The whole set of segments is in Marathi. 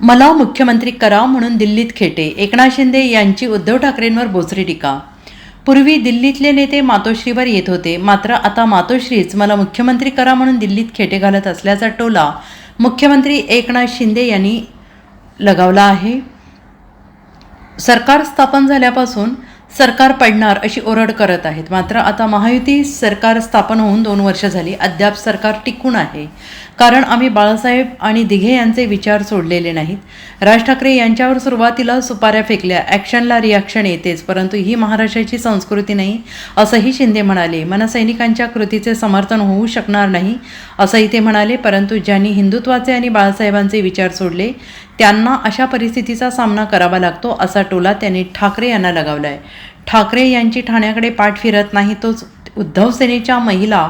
मला मुख्यमंत्री करा म्हणून दिल्लीत खेटे एकनाथ शिंदे यांची उद्धव ठाकरेंवर बोचरी टीका. पूर्वी दिल्लीतले नेते मातोश्रीवर येत होते मात्र आता मातोश्रीच मला मुख्यमंत्री करा म्हणून दिल्लीत खेटे घालत असल्याचा टोला मुख्यमंत्री एकनाथ शिंदे यांनी लगावला आहे. सरकार स्थापन झाल्यापासून सरकार पडणार अशी ओरड करत आहेत. मात्र आता महायुती सरकार स्थापन होऊन दोन वर्ष झाली. अद्याप सरकार टिकून आहे. कारण आम्ही बाळासाहेब आणि दिघे यांचे विचार सोडलेले नाहीत. राज ठाकरे यांच्यावर सुरुवातीला सुपाऱ्या फेकल्या. ॲक्शनला रिॲक्शन येतेच. परंतु ही महाराष्ट्राची संस्कृती नाही असंही शिंदे म्हणाले. मनसैनिकांच्या कृतीचे समर्थन होऊ शकणार नाही असंही ते म्हणाले. परंतु ज्यांनी हिंदुत्वाचे आणि बाळासाहेबांचे विचार सोडले त्यांना अशा परिस्थितीचा सामना करावा लागतो असा टोला त्यांनी ठाकरे यांना लगावला आहे ठाकरे यांची ठाण्याकडे पाठ फिरत नाही तोच उद्धव सेनेच्या महिला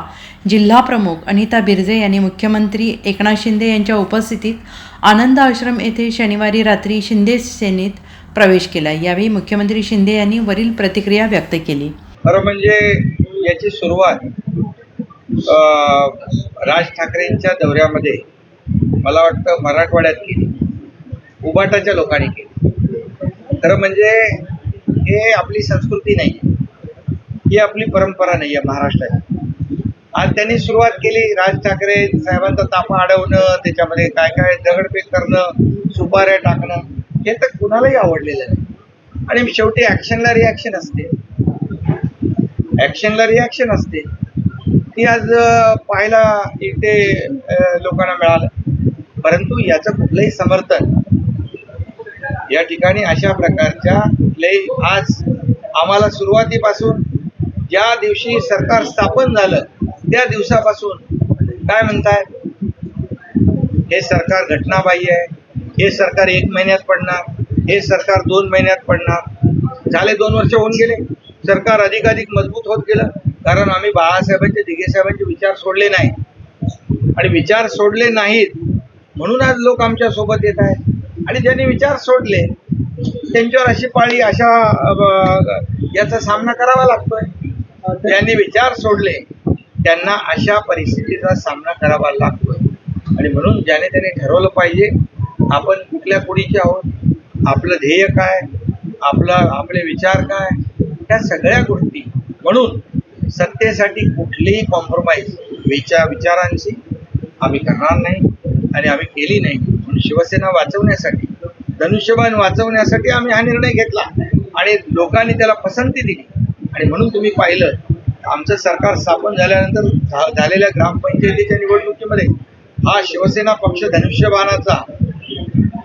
जिल्हा प्रमुख अनिता बिर्जे यांनी मुख्यमंत्री एकनाथ शिंदे यांच्या उपस्थितीत आनंद आश्रम येथे शनिवारी रात्री शिंदे सेनेत प्रवेश केला. यावेळी मुख्यमंत्री शिंदे यांनी वरील प्रतिक्रिया व्यक्त केली. खरं म्हणजे याची सुरुवात राज ठाकरेंच्या दौऱ्यामध्ये मला वाटतं मराठवाड्यात केली. उबाटाच्या लोकांनी केली. खरं म्हणजे हे आपली संस्कृती नाही. ही आपली परंपरा नाही आहे महाराष्ट्राची. आज त्यांनी सुरुवात केली राज ठाकरे साहेबांचा ताफा अडवणं त्याच्यामध्ये काय काय दगडफेक करणं सुपाऱ्या टाकणं हे तर कुणालाही आवडलेलं नाही. आणि शेवटी ॲक्शनला रिॲक्शन असते. ॲक्शनला रिॲक्शन असते. ती आज पाहायला इथे लोकांना मिळालं. परंतु याचं कुठलंही समर्थन या ठिकाणी अशा प्रकारच्या कुठल्याही आज आम्हाला सुरुवातीपासून ज्या दिवशी सरकार स्थापन झालं त्या दिवसापासून काय म्हणताय? हे सरकार घटनाबाह्य आहे. हे सरकार एक महिन्यात पडणार. हे सरकार दोन महिन्यात पडणार. झाले दोन वर्ष होऊन गेले. सरकार अधिकाधिक मजबूत होत गेलं. कारण आम्ही बाळासाहेबांचे दिघे साहेबांचे विचार सोडले नाही आणि विचार सोडले नाहीत म्हणून आज लोक आमच्यासोबत येत आहेत. आणि ज्यांनी विचार सोडले त्यांच्यावर अशी पाळी अशा याचा सामना करावा लागतोय. ज्यांनी विचार सोडले त्यांना अशा परिस्थितीचा सामना करावा लागतोय. आणि म्हणून ज्याने त्याने ठरवलं पाहिजे आपण कुठल्या कुणीचे आहोत आपलं ध्येय काय आपला आपले विचार काय त्या सगळ्या गोष्टी. म्हणून सत्तेसाठी कुठलीही कॉम्प्रोमाइज विचार विचारांशी आम्ही करणार नाही. आणि आम्ही केली नाही. म्हणून शिवसेना वाचवण्यासाठी धनुष्यबाण वाचवण्यासाठी आम्ही हा निर्णय घेतला. आणि लोकांनी त्याला पसंती दिली. आणि म्हणून तुम्ही पाहिलं आमचं सरकार स्थापन झाल्यानंतर झालेल्या ग्रामपंचायतीच्या निवडणुकीमध्ये हा शिवसेना पक्ष धनुष्यबाणाचा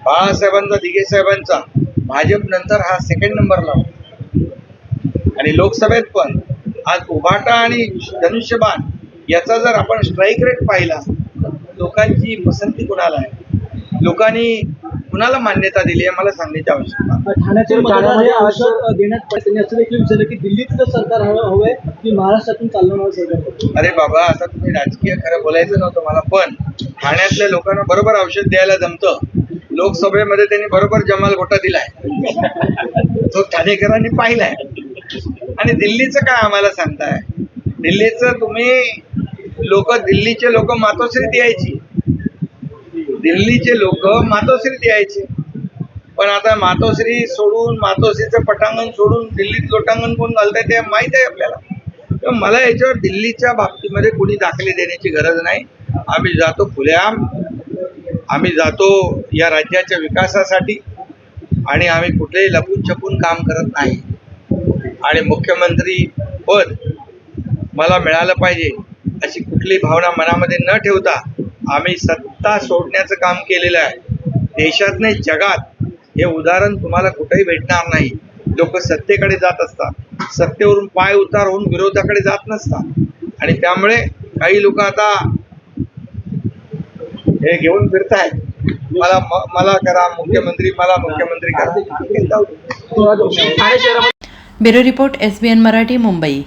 बाळासाहेबांचा दिघे साहेबांचा भाजप नंतर हा सेकंड नंबरला आणि लोकसभेत पण आज उभाटा आणि धनुष्यबाण याचा जर आपण स्ट्राईक रेट पाहिला लोकांची पसंती कुणाला आहे? लोकांनी कुणाला मान्यता दिली आहे? मला सांगण्याची आवश्यकता की दिल्लीतलं सरकार हवं हवंय की महाराष्ट्रातून चालणारं सरकार? अरे बाबा आता तुम्ही राजकीय खरं बोलायचं नव्हतं मला पण ठाण्यातल्या लोकांना बरोबर औषध द्यायला जमतं. लोकसभेमध्ये त्यांनी बरोबर जमाल घोटा दिलाय. तो ठाणेकरांनी पाहिलाय. आणि दिल्लीचं काय आम्हाला सांगताय? दिल्लीचं तुम्ही लोक दिल्लीचे लोक मातोश्रीत यायची. दिल्लीचे लोक मातोश्रीत यायचे. पण आता मातोश्री सोडून मातोश्रीचं पटांगण सोडून दिल्लीत लोटांगण कोण घालताय ते माहीत आहे आपल्याला. तर मला याच्यावर दिल्लीच्या बाबतीमध्ये कुणी दाखले देण्याची गरज नाही. आम्ही जातो खुलेआम. आम्ही जातो या राज्याच्या विकासासाठी. आणि आम्ही कुठलेही लपून छपून काम करत नाही. आणि मुख्यमंत्री पद मला मिळालं पाहिजे. कुठली भावना मनामध्ये न ठेवता आम्ही सत्ता सोडण्याचं काम केलेलं आहे. देशात नाही जगात. हे उदाहरण तुम्हाला कुठेही भेटणार नाही. लोक सत्तेकडे जात असतात. सत्तेवरून पाय उतार होऊन विरोधाकडे जात नसतात. आणि त्यामुळे काही लोक आता हे घेऊन फिरतायत. मला मला करा मुख्यमंत्री मला मुख्यमंत्री करा. Bureau report S B N Marathi Mumbai.